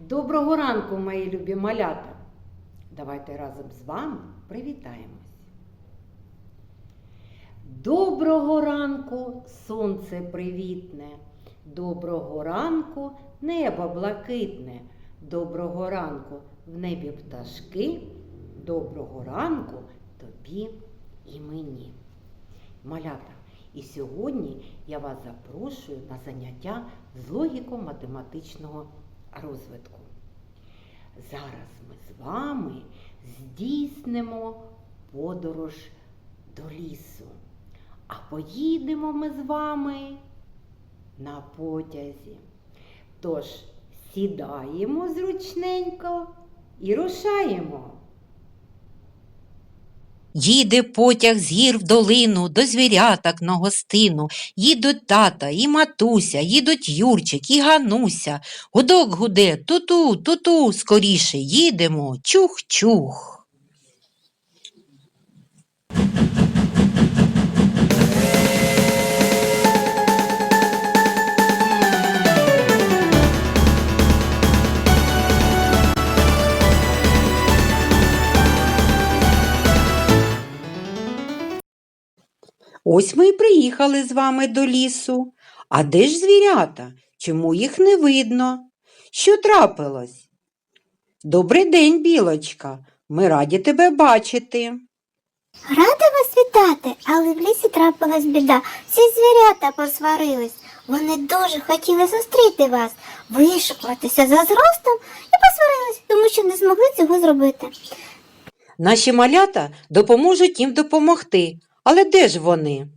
Доброго ранку, мої любі малята. Давайте разом з вами привітаємось. Доброго ранку, сонце привітне. Доброго ранку, небо блакитне. Доброго ранку в небі пташки. Доброго ранку тобі і мені. Малята, і сьогодні я вас запрошую на заняття з логіко-математичного розвитку. Зараз ми з вами здійснимо подорож до лісу. А поїдемо ми з вами на потязі. Тож сідаємо зручненько і рушаємо. Їде потяг з гір в долину до звіряток на гостину. Їдуть тата і матуся, їдуть Юрчик і Гануся. Гудок гуде, ту-ту, ту-ту, скоріше їдемо, чух-чух. Ось ми й приїхали з вами до лісу. А де ж звірята? Чому їх не видно? Що трапилось? Добрий день, білочка. Ми раді тебе бачити. Рада вас вітати, але в лісі трапилась біда. Всі звірята посварились. Вони дуже хотіли зустріти вас, вишукуватися за зростом і посварились, тому що не змогли цього зробити. Наші малята допоможуть їм допомогти. Але де ж вони?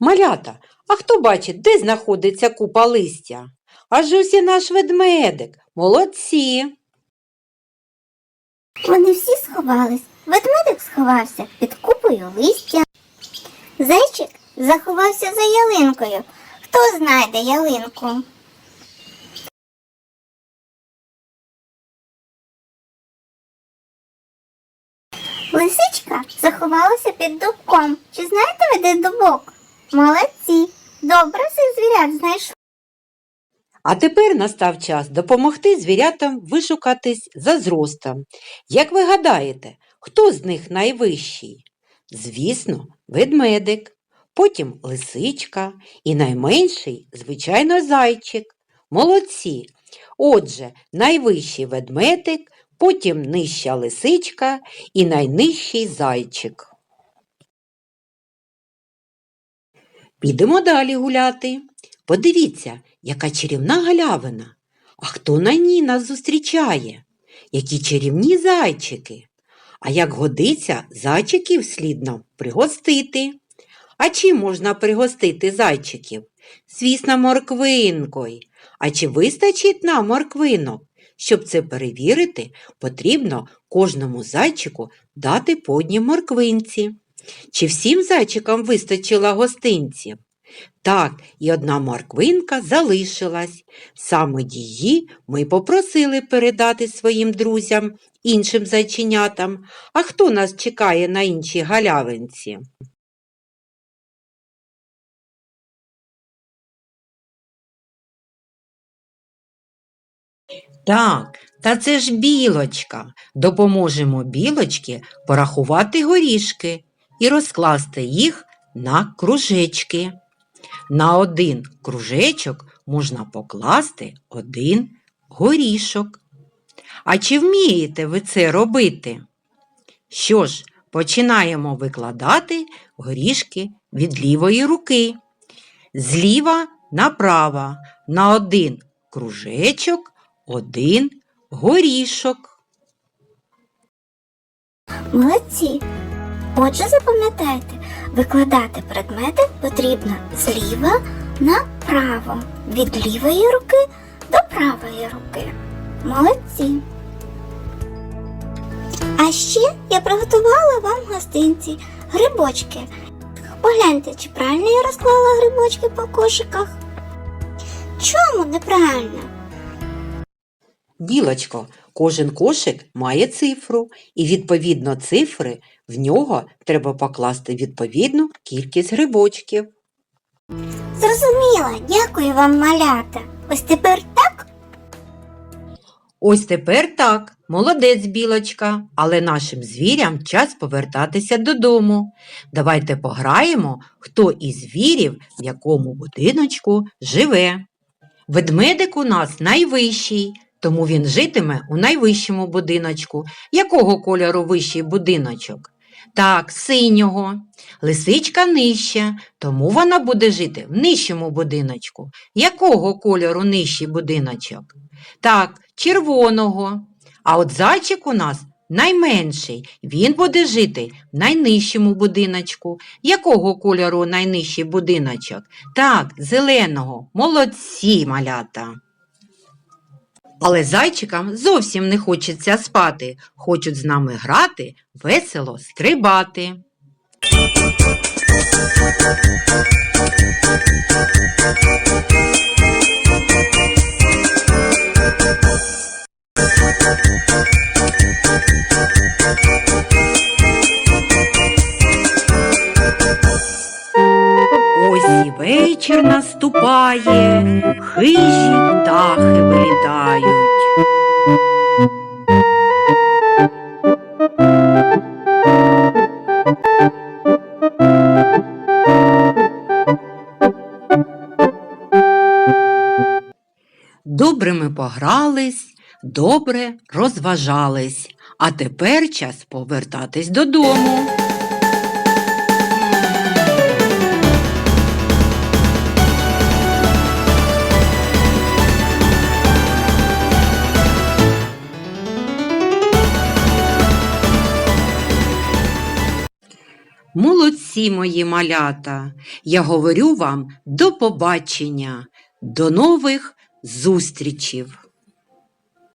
Малята, а хто бачить, де знаходиться купа листя? Аж ось і наш ведмедик. Молодці. Вони всі сховались. Ведмедик сховався під купою листя. Зайчик заховався за ялинкою. Хто знайде ялинку? Лисичка заховалася під дубком. Чи знаєте ви, де дубок? Молодці. Добре всіх звірят знайшли. А тепер настав час допомогти звірятам вишукатись за зростом. Як ви гадаєте, хто з них найвищий? Звісно, ведмедик, потім лисичка і найменший, звичайно, зайчик. Молодці. Отже, найвищий ведмедик, потім нижча лисичка і найнижчий зайчик. Підемо далі гуляти. Подивіться, яка чарівна галявина. А хто на ній нас зустрічає? Які чарівні зайчики. А як годиться, зайчиків слід нам пригостити. А чим можна пригостити зайчиків? Звісно, морквинкою. А чи вистачить нам морквинок? Щоб це перевірити, потрібно кожному зайчику дати по одній морквинці. Чи всім зайчикам вистачило гостинців? Так, і одна морквинка залишилась. Саме її ми попросили передати своїм друзям, іншим зайченятам. А хто нас чекає на іншій галявинці? Так, та це ж білочка. Допоможемо білочці порахувати горішки і розкласти їх на кружечки. На один кружечок можна покласти один горішок. А чи вмієте ви це робити? Що ж, починаємо викладати горішки від лівої руки. Зліва направо на один кружечок, один горішок. Молодці. Отже, запам'ятайте, викладати предмети потрібно зліва направо, від лівої руки до правої руки. Молодці. А ще я приготувала вам гостинці грибочки. Погляньте, чи правильно я розклала грибочки по кошиках? Чому неправильно? Білочко, кожен кошик має цифру, і відповідно цифри в нього треба покласти відповідну кількість грибочків. Зрозуміла, дякую вам, малята. Ось тепер так Ось тепер так, молодець, білочка, але нашим звірям час повертатися додому. Давайте пограємо, хто із звірів в якому будиночку живе. Ведмедик у нас найвищий, тому він житиме у найвищому будиночку. Якого кольору вищий будиночок? Так, синього. Лисичка нижча, тому вона буде жити в нижчому будиночку. Якого кольору нижчий будиночок? Так, червоного. А от зайчик у нас найменший. Він буде жити в найнижчому будиночку. Якого кольору найнижчий будиночок? Так, зеленого. Молодці, малята. Але зайчикам зовсім не хочеться спати, хочуть з нами грати, весело скрибати. Вечір наступає, хижі птахи вилітають. Добре ми погрались, добре розважались, а тепер час повертатись додому. Молодці мої малята. Я говорю вам до побачення, до нових зустрічів.